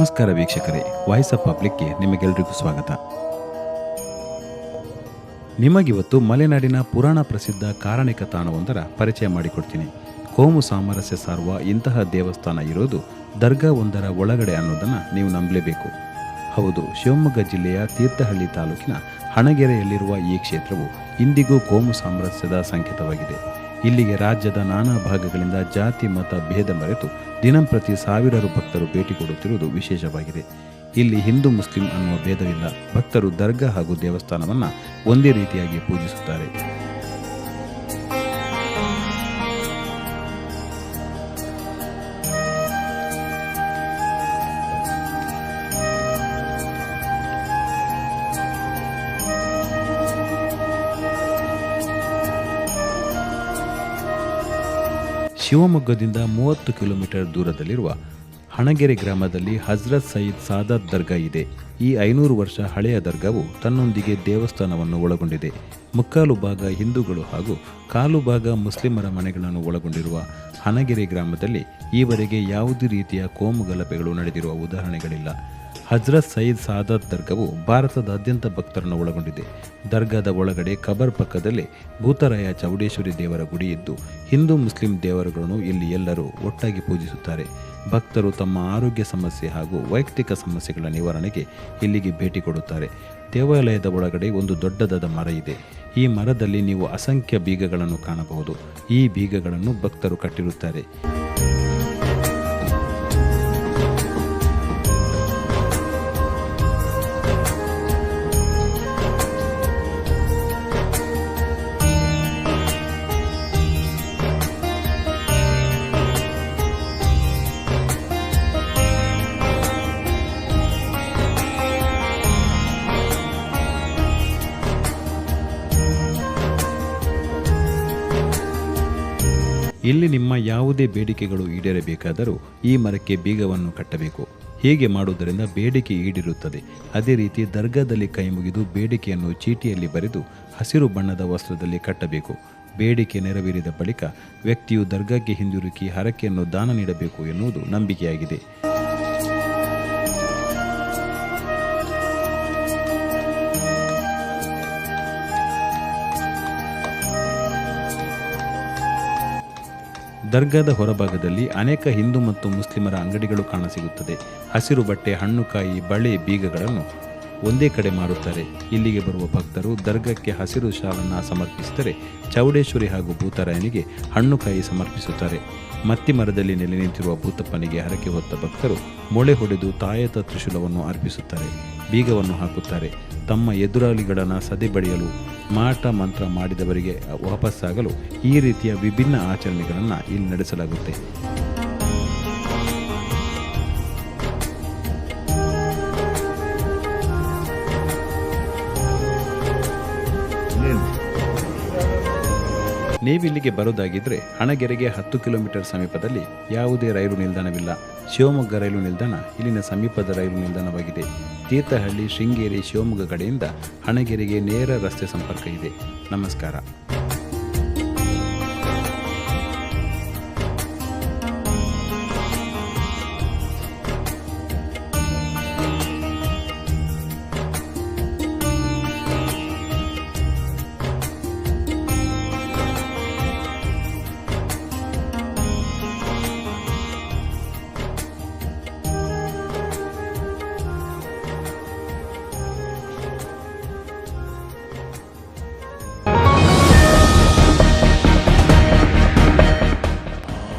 ನಮಸ್ಕಾರ ವೀಕ್ಷಕರೇ, voice of ಪಬ್ಲಿಕ್ಗೆ ನಿಮಗೆಲ್ಲರಿಗೂ ಸ್ವಾಗತ. ನಿಮಗಿವತ್ತು ಮಲೆನಾಡಿನ ಪುರಾಣ ಪ್ರಸಿದ್ಧ ಕಾರಣಿಕ ತಾಣವೊಂದರ ಪರಿಚಯ ಮಾಡಿಕೊಡ್ತೀನಿ. ಕೋಮು ಸಾಮರಸ್ಯ ಸಾರುವ ಇಂತಹ ದೇವಸ್ಥಾನ ಇರೋದು ದರ್ಗಾ ಒಂದರ ಒಳಗಡೆ ಅನ್ನೋದನ್ನು ನೀವು ನಂಬಲೇಬೇಕು. ಹೌದು, ಶಿವಮೊಗ್ಗ ಜಿಲ್ಲೆಯ ತೀರ್ಥಹಳ್ಳಿ ತಾಲೂಕಿನ ಹಣಗೆರೆಯಲ್ಲಿರುವ ಈ ಕ್ಷೇತ್ರವು ಇಂದಿಗೂ ಕೋಮು ಸಾಮರಸ್ಯದ ಸಂಕೇತವಾಗಿದೆ. ಇಲ್ಲಿಗೆ ರಾಜ್ಯದ ನಾನಾ ಭಾಗಗಳಿಂದ ಜಾತಿ, ಮತ, ಭೇದ ಮರೆತು ದಿನಂಪ್ರತಿ ಸಾವಿರಾರು ಭಕ್ತರು ಭೇಟಿ ಕೊಡುತ್ತಿರುವುದು ವಿಶೇಷವಾಗಿದೆ. ಇಲ್ಲಿ ಹಿಂದೂ, ಮುಸ್ಲಿಂ ಅನ್ನುವ ಭೇದವಿಲ್ಲ. ಭಕ್ತರು ದರ್ಗಾ ಹಾಗೂ ದೇವಸ್ಥಾನವನ್ನು ಒಂದೇ ರೀತಿಯಾಗಿ ಪೂಜಿಸುತ್ತಾರೆ. ಶಿವಮೊಗ್ಗದಿಂದ ಮೂವತ್ತು ಕಿಲೋಮೀಟರ್ ದೂರದಲ್ಲಿರುವ ಹಣಗೆರೆ ಗ್ರಾಮದಲ್ಲಿ ಹಜ್ರತ್ ಸಯೀದ್ ಸಾದಾತ್ ದರ್ಗಾ ಇದೆ. ಈ ಐನೂರು ವರ್ಷ ಹಳೆಯ ದರ್ಗಾವು ತನ್ನೊಂದಿಗೆ ದೇವಸ್ಥಾನವನ್ನು ಒಳಗೊಂಡಿದೆ. ಮುಕ್ಕಾಲು ಭಾಗ ಹಿಂದೂಗಳು ಹಾಗೂ ಕಾಲು ಭಾಗ ಮುಸ್ಲಿಮರ ಮನೆಗಳನ್ನು ಒಳಗೊಂಡಿರುವ ಹಣಗೆರೆ ಗ್ರಾಮದಲ್ಲಿ ಈವರೆಗೆ ಯಾವುದೇ ರೀತಿಯ ಕೋಮು ಗಲಭೆಗಳು ನಡೆದಿರುವ ಉದಾಹರಣೆಗಳಿಲ್ಲ. ಹಜ್ರತ್ ಸಯೀದ್ ಸಾದಾತ್ ದರ್ಗಾವು ಭಾರತದಾದ್ಯಂತ ಭಕ್ತರನ್ನು ಒಳಗೊಂಡಿದೆ. ದರ್ಗಾದ ಒಳಗಡೆ ಕಬರ್ ಪಕ್ಕದಲ್ಲಿ ಭೂತರಾಯ ಚೌಡೇಶ್ವರಿ ದೇವರ ಗುಡಿ ಇದ್ದು, ಹಿಂದೂ ಮುಸ್ಲಿಂ ದೇವರುಗಳನ್ನು ಇಲ್ಲಿ ಎಲ್ಲರೂ ಒಟ್ಟಾಗಿ ಪೂಜಿಸುತ್ತಾರೆ. ಭಕ್ತರು ತಮ್ಮ ಆರೋಗ್ಯ ಸಮಸ್ಯೆ ಹಾಗೂ ವೈಯಕ್ತಿಕ ಸಮಸ್ಯೆಗಳ ನಿವಾರಣೆಗೆ ಇಲ್ಲಿಗೆ ಭೇಟಿ ಕೊಡುತ್ತಾರೆ. ದೇವಾಲಯದ ಒಳಗಡೆ ಒಂದು ದೊಡ್ಡದಾದ ಮರ ಇದೆ. ಈ ಮರದಲ್ಲಿ ನೀವು ಅಸಂಖ್ಯ ಬೀಗಗಳನ್ನು ಕಾಣಬಹುದು. ಈ ಬೀಗಗಳನ್ನು ಭಕ್ತರು ಕಟ್ಟಿರುತ್ತಾರೆ. ಇಲ್ಲಿ ನಿಮ್ಮ ಯಾವುದೇ ಬೇಡಿಕೆಗಳು ಈಡೇರಬೇಕಾದರೂ ಈ ಮರಕ್ಕೆ ಬೀಗವನ್ನು ಕಟ್ಟಬೇಕು. ಹೀಗೆ ಮಾಡುವುದರಿಂದ ಬೇಡಿಕೆ ಈಡಿರುತ್ತದೆ. ಅದೇ ರೀತಿ ದರ್ಗಾದಲ್ಲಿ ಕೈ ಮುಗಿದು ಬೇಡಿಕೆಯನ್ನು ಚೀಟಿಯಲ್ಲಿ ಬರೆದು ಹಸಿರು ಬಣ್ಣದ ವಸ್ತ್ರದಲ್ಲಿ ಕಟ್ಟಬೇಕು. ಬೇಡಿಕೆ ನೆರವೇರಿದ ಬಳಿಕ ವ್ಯಕ್ತಿಯು ದರ್ಗಾಕ್ಕೆ ಹಿಂದಿರುಗಿ ಹರಕೆಯನ್ನು ದಾನ ನೀಡಬೇಕು ಎನ್ನುವುದು ನಂಬಿಕೆಯಾಗಿದೆ. ದರ್ಗಾದ ಹೊರಭಾಗದಲ್ಲಿ ಅನೇಕ ಹಿಂದೂ ಮತ್ತು ಮುಸ್ಲಿಮರ ಅಂಗಡಿಗಳು ಕಾಣಸಿಗುತ್ತದೆ. ಹಸಿರು ಬಟ್ಟೆ, ಹಣ್ಣುಕಾಯಿ, ಬಳೆ, ಬೀಗಗಳನ್ನು ಒಂದೇ ಕಡೆ ಮಾರುತ್ತಾರೆ. ಇಲ್ಲಿಗೆ ಬರುವ ಭಕ್ತರು ದರ್ಗಕ್ಕೆ ಹಸಿರು ಶಾಲನ್ನು ಸಮರ್ಪಿಸಿದರೆ ಚೌಡೇಶ್ವರಿ ಹಾಗೂ ಭೂತರಾಯನಿಗೆ ಹಣ್ಣುಕಾಯಿ ಸಮರ್ಪಿಸುತ್ತಾರೆ. ಮತ್ತಿ ಮರದಲ್ಲಿ ನೆಲೆ ನಿಂತಿರುವ ಭೂತಪ್ಪನಿಗೆ ಹರಕೆ ಹೊತ್ತ ಭಕ್ತರು ಮೊಳೆ ಹೊಡೆದು ತಾಯತ ತ್ರಿಶೂಲವನ್ನು ಅರ್ಪಿಸುತ್ತಾರೆ. ಬೀಗವನ್ನು ಹಾಕುತ್ತಾರೆ. ತಮ್ಮ ಎದುರಾಳಿಗಳನ್ನು ಸದೆಬಡಿಯಲು ಮಾಟ ಮಂತ್ರ ಮಾಡಿದವರಿಗೆ ವಾಪಸ್ಸಾಗಲು ಈ ರೀತಿಯ ವಿಭಿನ್ನ ಆಚರಣೆಗಳನ್ನು ಇಲ್ಲಿ ನಡೆಸಲಾಗುತ್ತೆ. ನೀವಿಲ್ಲಿಗೆ ಬರೋದಾಗಿದ್ದರೆ ಹಣಗೆರೆಗೆ ಹತ್ತು ಕಿಲೋಮೀಟರ್ ಸಮೀಪದಲ್ಲಿ ಯಾವುದೇ ರೈಲು ನಿಲ್ದಾಣವಿಲ್ಲ. ಶಿವಮೊಗ್ಗ ರೈಲು ನಿಲ್ದಾಣ ಇಲ್ಲಿನ ಸಮೀಪದ ರೈಲು ನಿಲ್ದಾಣವಾಗಿದೆ. ತೀರ್ಥಹಳ್ಳಿ ಶೃಂಗೇರಿ ಶಿವಮೊಗ್ಗ ಕಡೆಯಿಂದ ಹಣಗೆರೆಗೆ ನೇರ ರಸ್ತೆ ಸಂಪರ್ಕ ಇದೆ. ನಮಸ್ಕಾರ.